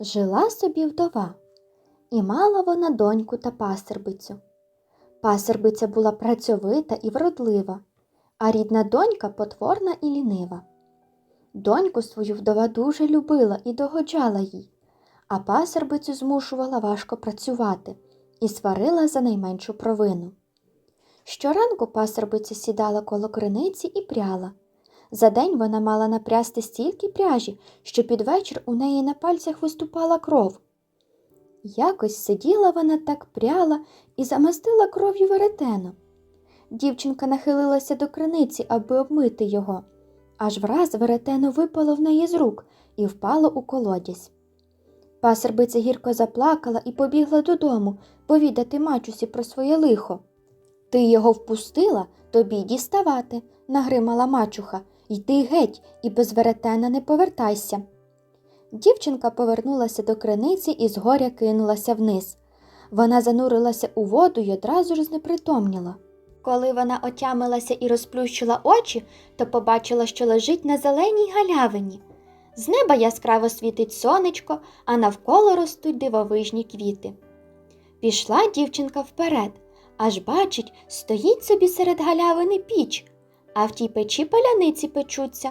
Жила собі вдова, і мала вона доньку та пасербицю. Пасербиця була працьовита і вродлива, а рідна донька потворна і лінива. Доньку свою вдова дуже любила і догоджала їй, а пасербицю змушувала важко працювати і сварила за найменшу провину. Щоранку пасербиця сідала коло криниці і пряла. За день вона мала напрясти стільки пряжі, що під вечір у неї на пальцях виступала кров. Якось сиділа вона так пряла і замастила кров'ю веретено. Дівчинка нахилилася до криниці, аби обмити його, аж враз веретено випало в неї з рук і впало у колодязь. Пасербиця гірко заплакала і побігла додому повідати мачусі про своє лихо. Ти його впустила, тобі діставати, нагримала мачуха. Йди геть і без веретена не повертайся. Дівчинка повернулася до криниці і згоря кинулася вниз. Вона занурилася у воду й одразу ж знепритомніла. Коли вона отямилася і розплющила очі, то побачила, що лежить на зеленій галявині. З неба яскраво світить сонечко, а навколо ростуть дивовижні квіти. Пішла дівчинка вперед, аж бачить, стоїть собі серед галявини піч, а в тій печі паляниці печуться.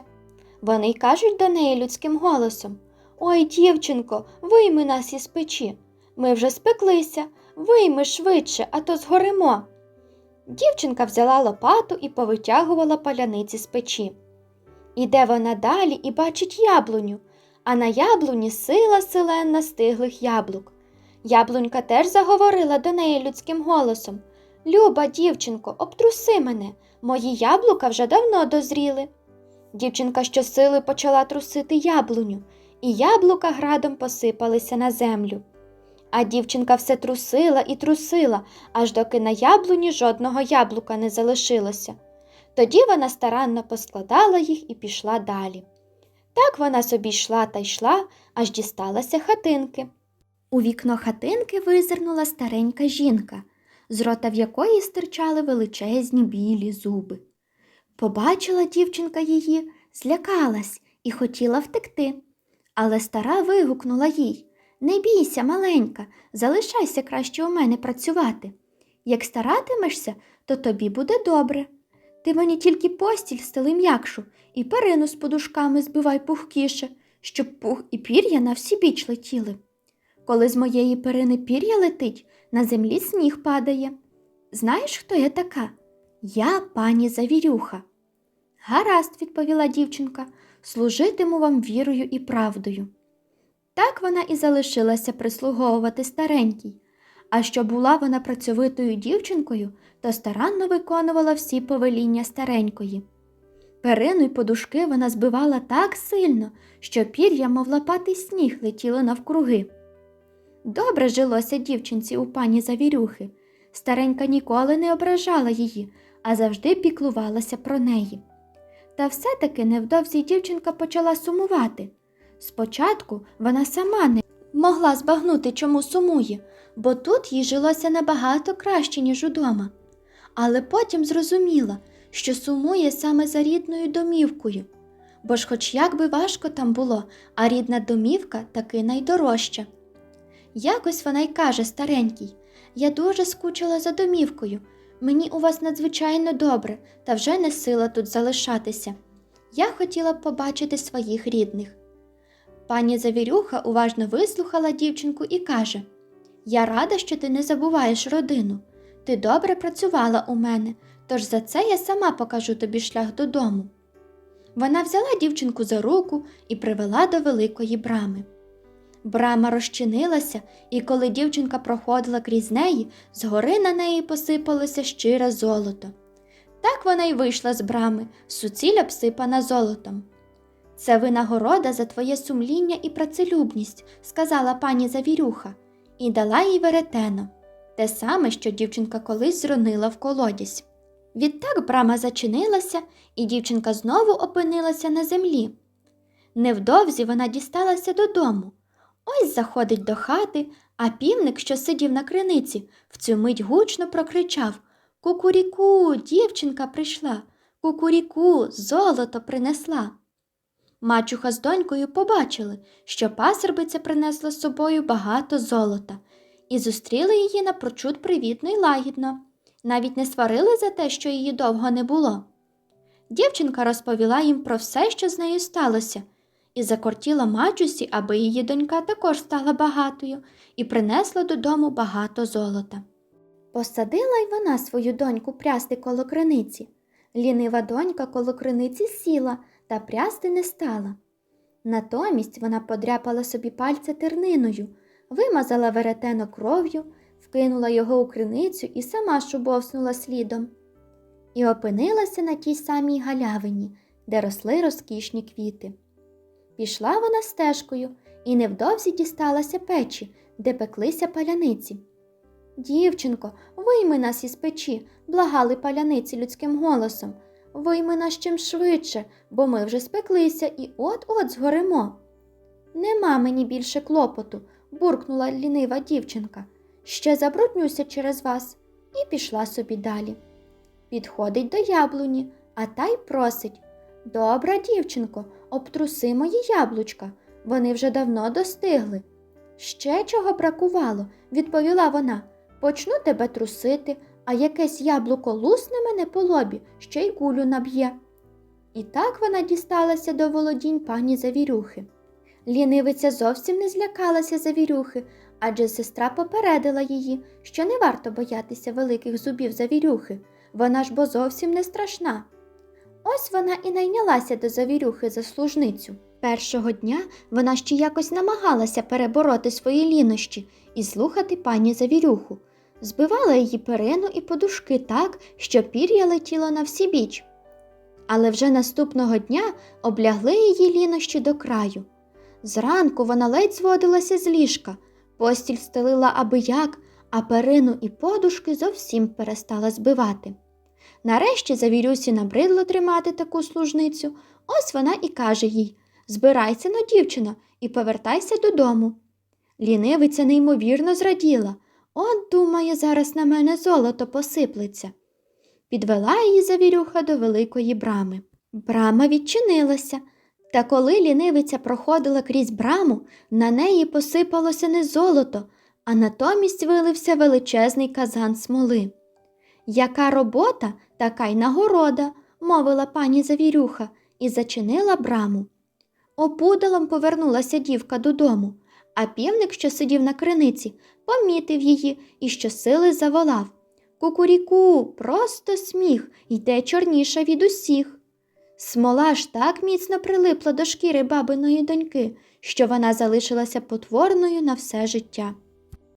Вони й кажуть до неї людським голосом Ой, дівчинко, вийми нас із печі. Ми вже спеклися, вийми швидше, а то згоримо. Дівчинка взяла лопату і повитягувала паляниці з печі. Іде вона далі і бачить яблуню, а на яблуні сила селенна стиглих яблук. Яблунька теж заговорила до неї людським голосом Люба, дівчинко, обтруси мене, мої яблука вже давно дозріли. Дівчинка щосили почала трусити яблуню, і яблука градом посипалися на землю. А дівчинка все трусила і трусила, аж доки на яблуні жодного яблука не залишилося. Тоді вона старанно поскладала їх і пішла далі. Так вона собі йшла та йшла, аж дісталася хатинки. У вікно хатинки визирнула старенька жінка, з рота в якої стирчали величезні білі зуби. Побачила дівчинка її, злякалась і хотіла втекти. Але стара вигукнула їй Не бійся, маленька, залишайся краще у мене працювати. Як старатимешся, то тобі буде добре. Ти мені тільки постіль стели м'якшу і перину з подушками збивай пухкіше, щоб пух і пір'я на всі біч летіли. Коли з моєї перини пір'я летить, на землі сніг падає. Знаєш, хто я така? Я пані Завірюха. Гаразд, відповіла дівчинка, служитиму вам вірою і правдою. Так вона і залишилася прислуговувати старенькій. А що була вона працьовитою дівчинкою, то старанно виконувала всі повеління старенької. Перину й подушки вона збивала так сильно, що пір'я, мов лопатий сніг, летіло навкруги. Добре жилося дівчинці у пані Завірюхи. Старенька ніколи не ображала її, а завжди піклувалася про неї. Та все-таки невдовзі дівчинка почала сумувати. Спочатку вона сама не могла збагнути, чому сумує, бо тут їй жилося набагато краще, ніж удома. Але потім зрозуміла, що сумує саме за рідною домівкою. Бо ж, хоч як би важко там було, а рідна домівка таки найдорожча. Якось вона й каже старенькій Я дуже скучила за домівкою. Мені у вас надзвичайно добре, та вже не сила тут залишатися. Я хотіла б побачити своїх рідних. Пані Завірюха уважно вислухала дівчинку і каже Я рада, що ти не забуваєш родину. Ти добре працювала у мене, тож за це я сама покажу тобі шлях додому. Вона взяла дівчинку за руку і привела до великої брами. Брама розчинилася, і коли дівчинка проходила крізь неї, згори на неї посипалося щире золото. Так вона й вийшла з брами, суціль обсипана золотом. Це винагорода за твоє сумління і працелюбність, сказала пані Завірюха, і дала їй веретено, те саме, що дівчинка колись зронила в колодязь. Відтак брама зачинилася, і дівчинка знову опинилася на землі. Невдовзі вона дісталася додому. Ось заходить до хати, а півник, що сидів на криниці, в цю мить гучно прокричав Кукуріку, дівчинка прийшла, кукуріку, золото принесла. Мачуха з донькою побачили, що пасербиця принесла з собою багато золота, і зустріли її напрочуд привітно й лагідно, навіть не сварили за те, що її довго не було. Дівчинка розповіла їм про все, що з нею сталося, і закортіла мачусі, аби її донька також стала багатою і принесла додому багато золота. Посадила й вона свою доньку прясти коло криниці. Лінива донька коло криниці сіла та прясти не стала. Натомість вона подряпала собі пальця терниною, вимазала веретено кров'ю, вкинула його у криницю і сама шубовснула слідом. І опинилася на тій самій галявині, де росли розкішні квіти. Пішла вона стежкою і невдовзі дісталася печі, де пеклися паляниці. Дівчинко, вийми нас із печі, благали паляниці людським голосом. Вийми нас чим швидше, бо ми вже спеклися і от-от згоремо. Нема мені більше клопоту, буркнула лінива дівчинка. Ще забруднюся через вас, і пішла собі далі. Підходить до яблуні, а та й просить Добра, дівчинко, обтруси мої яблучка, вони вже давно достигли. Ще чого бракувало, відповіла вона. Почну тебе трусити, а якесь яблуко лусне мене по лобі, ще й кулю наб'є. І так вона дісталася до володінь пані завірюхи. Лінивиця зовсім не злякалася завірюхи, адже сестра попередила її, що не варто боятися великих зубів завірюхи, вона ж бо зовсім не страшна. Ось вона і найнялася до завірюхи за служницю. Першого дня вона ще якось намагалася перебороти свої лінощі і слухати пані завірюху. Збивала її перину і подушки так, що пір'я летіло на всі біч. Але вже наступного дня облягли її лінощі до краю. Зранку вона ледь зводилася з ліжка, постіль стелила аби як, а перину і подушки зовсім перестала збивати. Нарешті завірюсі набридло тримати таку служницю, ось вона і каже їй Збирайся но, дівчино, і повертайся додому. Лінивиця неймовірно зраділа. От, думає, зараз на мене золото посиплеться. Підвела її завірюха до великої брами. Брама відчинилася, та коли лінивиця проходила крізь браму, на неї посипалося не золото, а натомість вилився величезний казан смоли. Яка робота, така й нагорода, мовила пані завірюха і зачинила браму. Опудалом повернулася дівка додому, а півник, що сидів на криниці, помітив її і щосили заволав. Кукуріку, просто сміх, йде чорніша від усіх. Смола ж так міцно прилипла до шкіри бабиної доньки, що вона залишилася потворною на все життя.